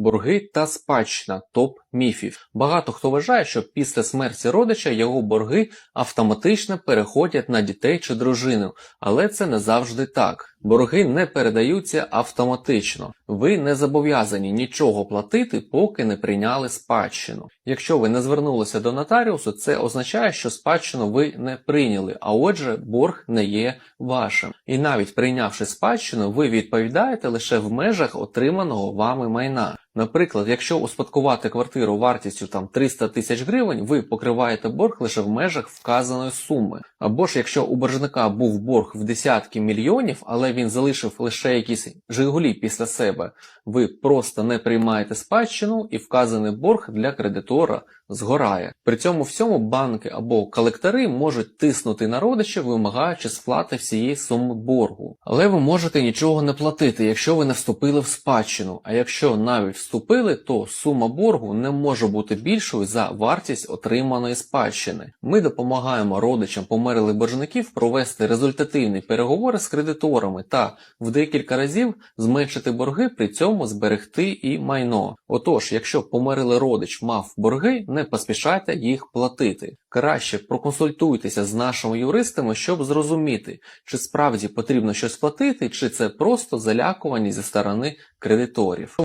Борги та спадщина топ міфів. Багато хто вважає, що після смерті родича його борги автоматично переходять на дітей чи дружину, але це не завжди так. Борги не передаються автоматично. Ви не зобов'язані нічого платити, поки не прийняли спадщину. Якщо ви не звернулися до нотаріусу, це означає, що спадщину ви не прийняли, а отже, борг не є вашим. І навіть прийнявши спадщину, ви відповідаєте лише в межах отриманого вами майна. Наприклад, якщо успадкувати квартиру вартістю там 300 тисяч гривень, ви покриваєте борг лише в межах вказаної суми. Або ж якщо у боржника був борг в десятки мільйонів, але він залишив лише якісь жигулі після себе, ви просто не приймаєте спадщину і вказаний борг для кредитора згорає. При цьому всьому банки або колектори можуть тиснути на родичів, вимагаючи сплати всієї суми боргу. Але ви можете нічого не платити, якщо ви не вступили в спадщину. А якщо навіть вступили, то сума боргу не може бути більшою за вартість отриманої спадщини. Ми допомагаємо родичам померлих боржників провести результативні переговори з кредиторами та в декілька разів зменшити борги, при цьому зберегти і майно. Отож, якщо померлий родич мав борги, не поспішайте їх платити. Краще проконсультуйтеся з нашими юристами, щоб зрозуміти, чи справді потрібно щось платити, чи це просто залякування зі сторони кредиторів.